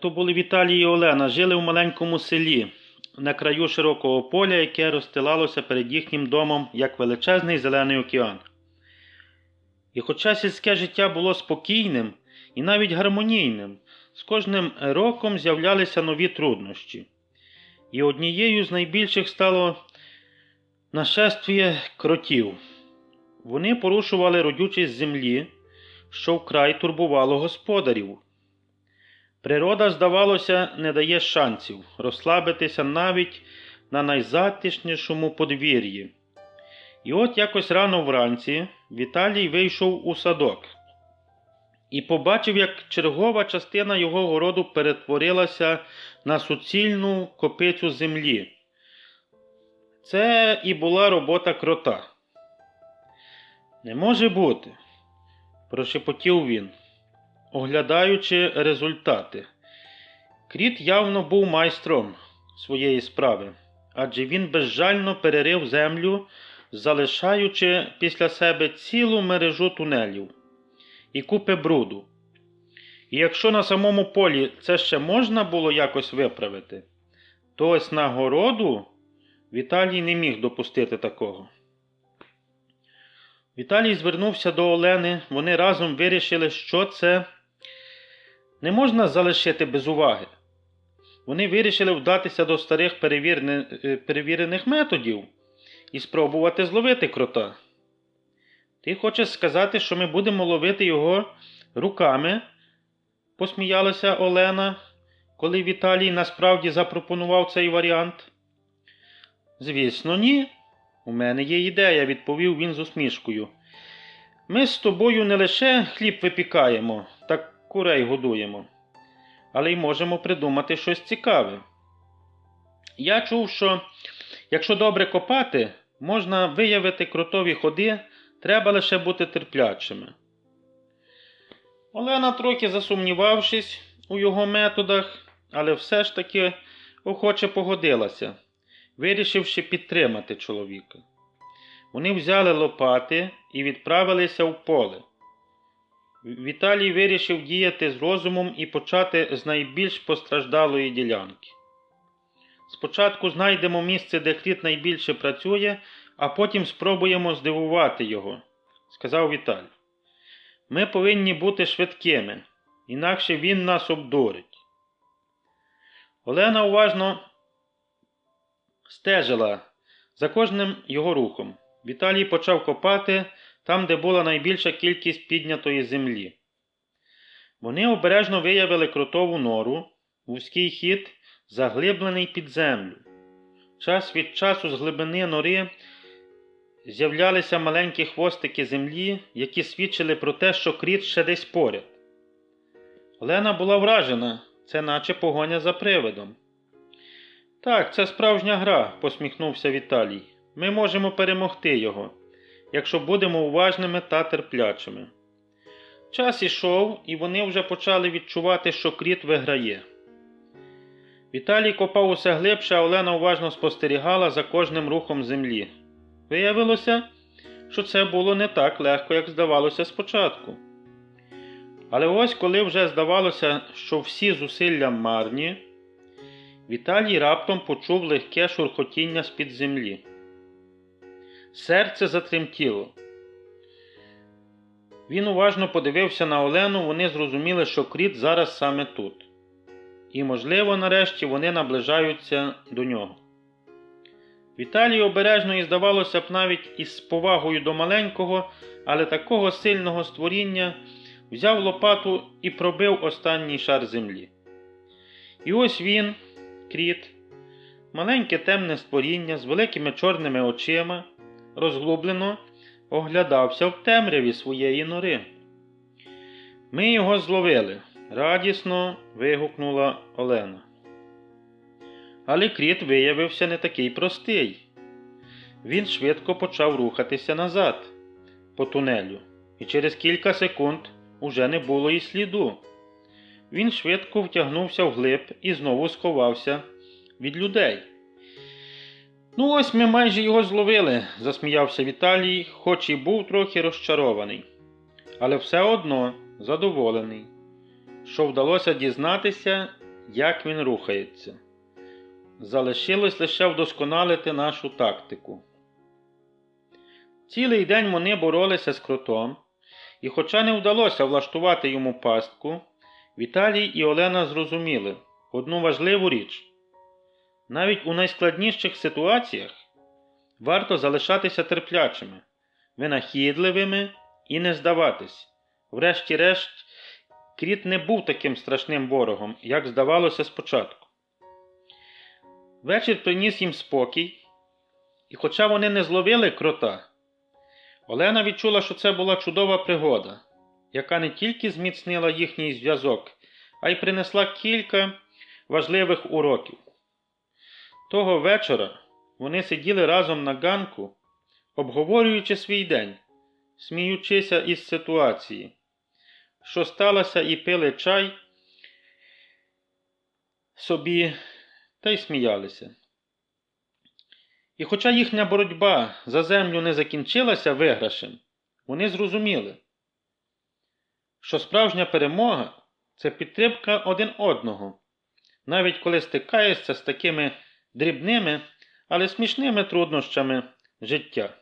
То були Віталій і Олена, жили в маленькому селі на краю широкого поля, яке розстилалося перед їхнім домом, як величезний зелений океан. І хоча сільське життя було спокійним і навіть гармонійним, з кожним роком з'являлися нові труднощі. І однією з найбільших стало нашествіє кротів. Вони порушували родючість землі, що вкрай турбувало господарів. Природа, здавалося, не дає шансів розслабитися навіть на найзатишнішому подвір'ї. І от якось рано вранці Віталій вийшов у садок і побачив, як чергова частина його городу перетворилася на суцільну копицю землі. Це і була робота крота. Не може бути, прошепотів він, оглядаючи результати. Кріт явно був майстром своєї справи, адже він безжально перерив землю, залишаючи після себе цілу мережу тунелів і купи бруду. І якщо на самому полі це ще можна було якось виправити, то ось на городу Віталій не міг допустити такого. Віталій звернувся до Олени, вони разом вирішили, що це не можна залишити без уваги. Вони вирішили вдатися до старих перевірених, е, методів і спробувати зловити крота. Ти хочеш сказати, що ми будемо ловити його руками? посміялася Олена, коли Віталій насправді запропонував цей варіант. Звісно, ні. У мене є ідея, відповів він з усмішкою. Ми з тобою не лише хліб випікаємо курей годуємо, але й можемо придумати щось цікаве. Я чув, що якщо добре копати, можна виявити крутові ходи, треба лише бути терплячими. Олена, трохи засумнівавшись у його методах, але все ж таки охоче погодилася, вирішивши підтримати чоловіка. Вони взяли лопати і відправилися в поле. Віталій вирішив діяти з розумом і почати з найбільш постраждалої ділянки. Спочатку знайдемо місце, де кріт найбільше працює, а потім спробуємо здивувати його, сказав Віталій. Ми повинні бути швидкими, інакше він нас обдурить. Олена уважно стежила за кожним його рухом. Віталій почав копати там, де була найбільша кількість піднятої землі. Вони обережно виявили кротову нору, вузький хід, заглиблений під землю. Час від часу з глибини нори з'являлися маленькі хвостики землі, які свідчили про те, що кріт ще десь поряд. Олена була вражена, це наче погоня за привидом. Так, це справжня гра, посміхнувся Віталій. Ми можемо перемогти його, якщо будемо уважними та терплячими. Час ішов, і вони вже почали відчувати, що кріт виграє. Віталій копав усе глибше, а Олена уважно спостерігала за кожним рухом землі. Виявилося, що це було не так легко, як здавалося спочатку. Але ось коли вже здавалося, що всі зусилля марні, Віталій раптом почув легке шурхотіння з-під землі. Серце затремтіло. Він уважно подивився на Олену, вони зрозуміли, що кріт зараз саме тут. І, можливо, нарешті вони наближаються до нього. Віталій обережно і, здавалося б, навіть із повагою до маленького, але такого сильного створіння взяв лопату і пробив останній шар землі. І ось він, кріт, маленьке темне створіння з великими чорними очима, розглублено оглядався в темряві своєї нори. Ми його зловили, радісно вигукнула Олена. Але кріт виявився не такий простий. Він швидко почав рухатися назад по тунелю, і через кілька секунд уже не було і сліду. Він швидко втягнувся вглиб і знову сховався від людей. Ну, ось ми майже його зловили, засміявся Віталій, хоч і був трохи розчарований, але все одно задоволений. що вдалося дізнатися, як він рухається. Залишилось лише вдосконалити нашу тактику. Цілий день вони боролися з кротом, і, хоча не вдалося влаштувати йому пастку, Віталій і Олена зрозуміли одну важливу річ. Навіть у найскладніших ситуаціях варто залишатися терплячими, винахідливими і не здаватись. Врешті-решт, кріт не був таким страшним ворогом, як здавалося спочатку. Вечір приніс їм спокій, і хоча вони не зловили крота, Олена відчула, що це була чудова пригода, яка не тільки зміцнила їхній зв'язок, а й принесла кілька важливих уроків. Того вечора вони сиділи разом на ганку, обговорюючи свій день, сміючися із ситуації, що сталося, і пили чай собі та й сміялися. І хоча їхня боротьба за землю не закінчилася виграшем, вони зрозуміли, що справжня перемога це підтримка один одного, навіть коли стикаєшся з такими дрібними, але смішними труднощами життя.